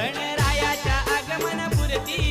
गणरायाच्या आगमन पुरती